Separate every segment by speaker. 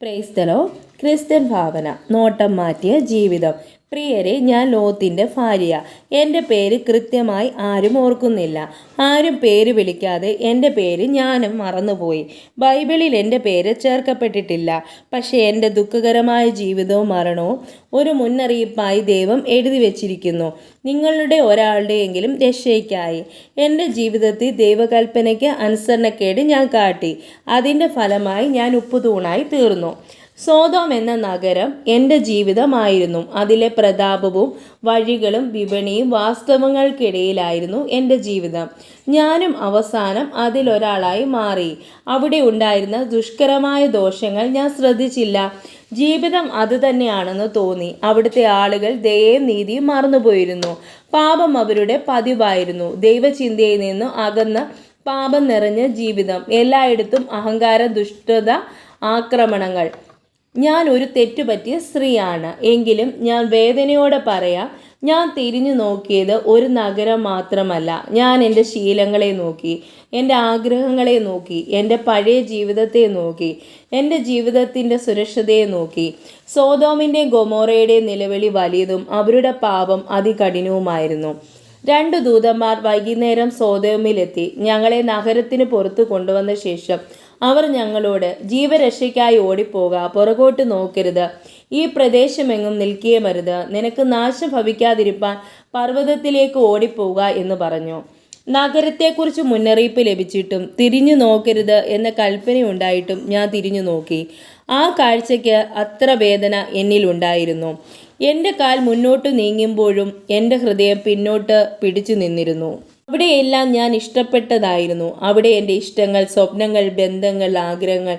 Speaker 1: പ്രൈസ്തലോ ക്രിസ്ത്യൻ ഭാവന നോട്ടം മാറ്റിയ ജീവിതം. പ്രിയരെ ഞാൻ ലോത്തിന്റെ ഭാര്യ. എന്റെ പേര് കൃത്യമായി ആരും ഓർക്കുന്നില്ല. ആരും പേര് വിളിക്കാതെ എന്റെ പേര് ഞാനും മറന്നുപോയി. ബൈബിളിൽ എന്റെ പേര് ചേർക്കപ്പെട്ടിട്ടില്ല. പക്ഷേ എന്റെ ദുഃഖകരമായ ജീവിതവും മരണവും ഒരു മുന്നറിയിപ്പായി ദൈവം എഴുതി വച്ചിരിക്കുന്നു. നിങ്ങളുടെ ഒരാളുടെയെങ്കിലും രക്ഷയ്ക്കായി. എന്റെ ജീവിതത്തിൽ ദൈവകൽപ്പനയ്ക്ക് അനുസരണക്കേട് ഞാൻ കാട്ടി. അതിന്റെ ഫലമായി ഞാൻ ഉപ്പുതൂണായി തീർന്നു. സോതോം എന്ന നഗരം എന്റെ ജീവിതമായിരുന്നു. അതിലെ പ്രതാപവും വഴികളും വിപണിയും വാസ്തവങ്ങൾക്കിടയിലായിരുന്നു എന്റെ ജീവിതം. ഞാനും അവസാനം അതിലൊരാളായി മാറി. അവിടെ ഉണ്ടായിരുന്ന ദുഷ്കരമായ ദോഷങ്ങൾ ഞാൻ ശ്രദ്ധിച്ചില്ല. ജീവിതം അതുതന്നെയാണെന്ന് തോന്നി. അവിടുത്തെ ആളുകൾ ദയയും നീതിയും മറന്നുപോയിരുന്നു. പാപം അവരുടെ പതിവായിരുന്നു. ദൈവചിന്തയിൽ നിന്ന് അകന്ന പാപം നിറഞ്ഞ ജീവിതം. എല്ലായിടത്തും അഹങ്കാര ദുഷ്ടത ആക്രമണങ്ങൾ. ഞാൻ ഒരു തെറ്റുപറ്റിയ സ്ത്രീയാണ്. എങ്കിലും ഞാൻ വേദനയോടെ പറയാം ഞാൻ തിരിഞ്ഞു നോക്കിയത് ഒരു നഗരം മാത്രമല്ല. ഞാൻ എന്റെ ശീലങ്ങളെ നോക്കി എന്റെ ആഗ്രഹങ്ങളെ നോക്കി എന്റെ പഴയ ജീവിതത്തെ നോക്കി എന്റെ ജീവിതത്തിന്റെ സുരക്ഷതയെ നോക്കി. സോതോമിന്റെ ഗൊമോറയുടെ നിലവിളി വലിയതും അവരുടെ പാപം അതികഠിനവുമായിരുന്നു. രണ്ട് ദൂതന്മാർ വൈകുന്നേരം സോതോമിലെത്തി ഞങ്ങളെ നഗരത്തിന് പുറത്തു കൊണ്ടുവന്ന ശേഷം അവർ ഞങ്ങളോട് ജീവരക്ഷയ്ക്കായി ഓടിപ്പോക പുറകോട്ട് നോക്കരുത്. ഈ പ്രദേശമെങ്ങും നിൽക്കുകയുമരുത് നിനക്ക് നാശം ഭവിക്കാതിരിപ്പാൻ പർവതത്തിലേക്ക് ഓടിപ്പോവുക എന്ന് പറഞ്ഞു. നഗരത്തെക്കുറിച്ച് മുന്നറിയിപ്പ് ലഭിച്ചിട്ടും തിരിഞ്ഞു നോക്കരുത് എന്ന കൽപ്പനയുണ്ടായിട്ടും ഞാൻ തിരിഞ്ഞു നോക്കി. ആ കാഴ്ചയ്ക്ക് അത്ര വേദന എന്നിലുണ്ടായിരുന്നു. എന്റെ കാൽ മുന്നോട്ട് നീങ്ങുമ്പോഴും എന്റെ ഹൃദയം പിന്നോട്ട് പിടിച്ചു നിന്നിരുന്നു. അവിടെയെല്ലാം ഞാൻ ഇഷ്ടപ്പെട്ടതായിരുന്നു. അവിടെ എന്റെ ഇഷ്ടങ്ങൾ സ്വപ്നങ്ങൾ ബന്ധങ്ങൾ ആഗ്രഹങ്ങൾ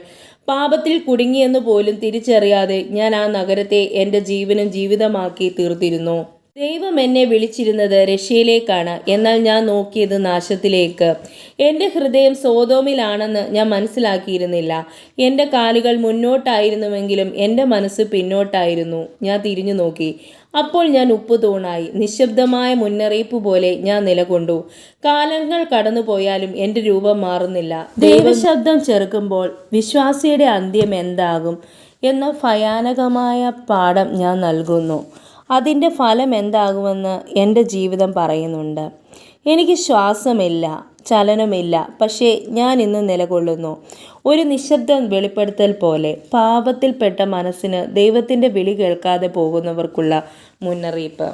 Speaker 1: പാപത്തിൽ കുടുങ്ങിയെന്ന് പോലും തിരിച്ചറിയാതെ ഞാൻ ആ നഗരത്തെ എന്റെ ജീവനും ജീവിതമാക്കി തീർത്തിരുന്നു. ദൈവം എന്നെ വിളിച്ചിരുന്നത് രഷ്യയിലേക്കാണ് എന്നാൽ ഞാൻ നോക്കിയത് നാശത്തിലേക്ക്. എന്റെ ഹൃദയം സോതോമിലാണെന്ന് ഞാൻ മനസ്സിലാക്കിയിരുന്നില്ല. എന്റെ കാലുകൾ മുന്നോട്ടായിരുന്നുവെങ്കിലും എന്റെ മനസ്സ് പിന്നോട്ടായിരുന്നു. ഞാൻ തിരിഞ്ഞു നോക്കി. അപ്പോൾ ഞാൻ ഉപ്പു തൂണായി. നിശബ്ദമായ മുന്നറിയിപ്പ് പോലെ ഞാൻ നിലകൊണ്ടു. കാലങ്ങൾ കടന്നുപോയാലും എന്റെ രൂപം മാറുന്നില്ല. ദൈവശബ്ദം ചെറുക്കുമ്പോൾ വിശ്വാസിയുടെ അന്ത്യം എന്താകും എന്ന ഭയാനകമായ പാഠം ഞാൻ നൽകുന്നു. അതിന്റെ ഫലം എന്താകുമെന്ന് എന്റെ ജീവിതം പറയുന്നുണ്ട്. എനിക്ക് ശ്വാസമില്ല ചലനമില്ല പക്ഷേ ഞാൻ ഇന്ന് നിലകൊള്ളുന്നു. ഒരു നിശബ്ദ വെളിപ്പെടുത്തൽ പോലെ പാപത്തിൽപ്പെട്ട മനസ്സിന് ദൈവത്തിന്റെ വിളി കേൾക്കാതെ പോകുന്നവർക്കുള്ള മുന്നറിയിപ്പ്.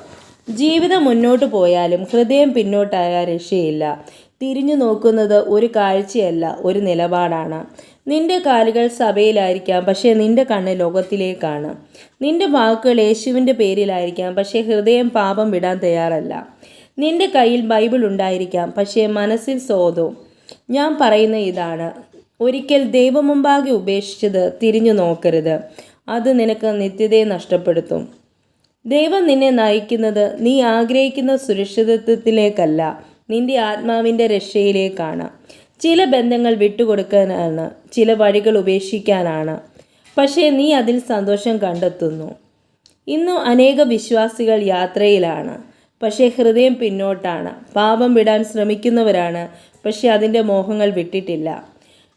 Speaker 1: ജീവിതം മുന്നോട്ട് പോയാലും ഹൃദയം പിന്നോട്ടായ രക്ഷയില്ല. തിരിഞ്ഞു നോക്കുന്നത് ഒരു കാഴ്ചയല്ല ഒരു നിലപാടാണ്. നിന്റെ കാലുകൾ സഭയിലായിരിക്കാം പക്ഷേ നിന്റെ കണ്ണ് ലോകത്തിലേക്കാണ്. നിന്റെ വാക്കുകൾ യേശുവിന്റെ പേരിലായിരിക്കാം പക്ഷേ ഹൃദയം പാപം വിടാൻ തയ്യാറല്ല. നിന്റെ കയ്യിൽ ബൈബിൾ ഉണ്ടായിരിക്കാം പക്ഷേ മനസ്സിൽ സോതോ. ഞാൻ പറയുന്ന ഇതാണ് ഒരിക്കൽ ദൈവമുമ്പാകെ ഉപേക്ഷിച്ചത് തിരിഞ്ഞു നോക്കരുത് അത് നിനക്ക് നിത്യതയെ നഷ്ടപ്പെടുത്തും. ദൈവം നിന്നെ നയിക്കുന്നത് നീ ആഗ്രഹിക്കുന്ന സുരക്ഷിതത്വത്തിലേക്കല്ല നിന്റെ ആത്മാവിന്റെ രക്ഷയിലേക്കാണ്. ചില ബന്ധങ്ങൾ വിട്ടുകൊടുക്കാനാണ് ചില വഴികൾ ഉപേക്ഷിക്കാനാണ്. പക്ഷേ നീ അതിൽ സന്തോഷം കണ്ടെത്തുന്നു. ഇന്നും അനേക വിശ്വാസികൾ യാത്രയിലാണ്. പക്ഷേ ഹൃദയം പിന്നോട്ടാണ്. പാപം വിടാൻ ശ്രമിക്കുന്നവരാണ്. പക്ഷേ അതിന്റെ മോഹങ്ങൾ വിട്ടിട്ടില്ല.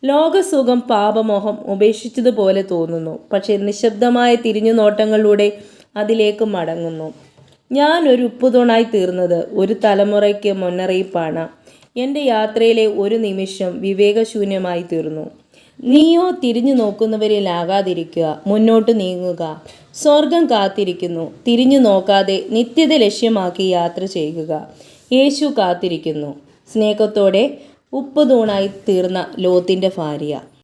Speaker 1: ലോകസുഖം പാപമോഹം ഉപേക്ഷിച്ചതുപോലെ തോന്നുന്നു. പക്ഷേ നിശബ്ദമായ തിരിഞ്ഞു നോട്ടങ്ങളിലൂടെ അതിലേക്ക് മടങ്ങുന്നു. ഞാൻ ഒരു ഉപ്പുതൂണായി തീർന്നത് ഒരു തലമുറയ്ക്ക് മുന്നറിയിപ്പാണ്. എന്റെ യാത്രയിലെ ഒരു നിമിഷം വിവേകശൂന്യമായി തീർന്നു. നീയോ തിരിഞ്ഞു നോക്കുന്നവരിൽ നോക്കുന്നവരിലാകാതിരിക്കുക. മുന്നോട്ട് നീങ്ങുക. സ്വർഗം കാത്തിരിക്കുന്നു. തിരിഞ്ഞു നോക്കാതെ നിത്യത ലക്ഷ്യമാക്കി യാത്ര ചെയ്യുക. യേശു കാത്തിരിക്കുന്നു. സ്നേഹത്തോടെ ഉപ്പുതൂണായി തീർന്ന ലോത്തിന്റെ ഭാര്യ.